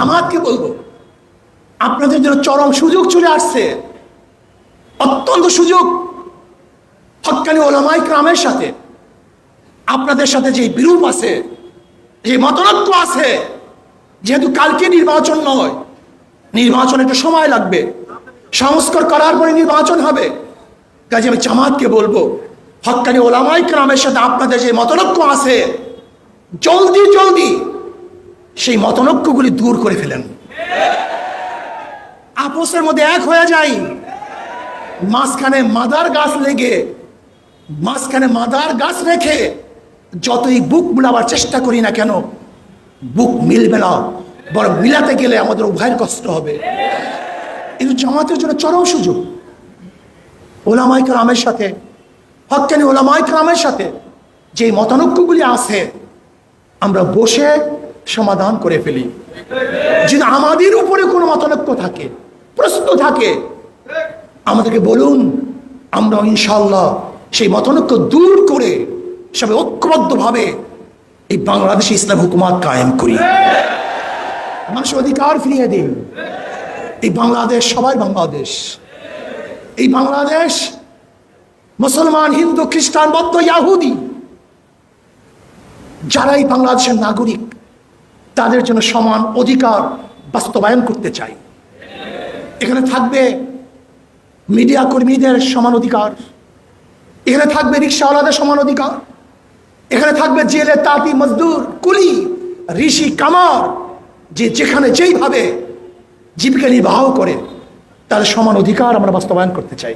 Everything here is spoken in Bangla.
জামাতকে বলব, আপনাদের জন্য চরম সুযোগ চলে আসছে। অত্যন্ত সুযোগ হকানি ওলামাই ক্রামের সাথে। আপনাদের সাথে যে বিরূপ আছে, যে মতনৈক্য আছে, যেহেতু কালকে নির্বাচন নয়, নির্বাচন একটু সময় লাগবে। সংস্কার করার পরে নির্বাচন হবে। কাজে আমি জামাতকে বলব, হকানি ওলামাই ক্রামের সাথে আপনাদের যে মতনৈক্য আছে, জলদি জলদি সেই মতনৈক্যগুলি দূর করে ফেলেন। আপোষের মধ্যে এক হয়ে যাই। মাঝখানে মাদার গাছ লেগে, মাঝখানে মাদার গাছ রেখে যতই বুক মিলাবার চেষ্টা করি না কেন, বুক মিলবে না, বরং মিলাতে গেলে আমাদের উভয়ের কষ্ট হবে। কিন্তু জামাতের জন্য চরম সুযোগ। ওলামাই কালামের সাথে হকানি ওলামাই কালামের সাথে যে মতানৈক্যগুলি আছে, আমরা বসে সমাধান করে ফেলি। যদি আমাদের উপরে কোনো মতানৈক্য থাকে, প্রশ্ন থাকে, আমাদেরকে বলুন আমরা ইনশাল্লাহ সেই মতানৈক্য দূর করে সবাই ঐক্যবদ্ধভাবে এই বাংলাদেশে ইসলাম হুকুমাত কায়েম করি। মানুষের অধিকার ফিরিয়ে দিন। এই বাংলাদেশ সবাই বাংলাদেশ। এই বাংলাদেশ মুসলমান, হিন্দু, খ্রিস্টান, বৌদ্ধ, ইয়াহুদি যারা এই বাংলাদেশের নাগরিক তাদের জন্য সমান অধিকার বাস্তবায়ন করতে চাই। এখানে থাকবে মিডিয়া কর্মীদের সমান অধিকার। এখানে থাকবে রিক্সাওয়ালাদের সমান অধিকার। এখানে থাকবে জেলে তাঁতি, মজদুর, কুলি, ঋষি, কামার, যে যেখানে যেইভাবে জীবিকা নির্বাহ করে তাদের সমান অধিকার আমরা বাস্তবায়ন করতে চাই।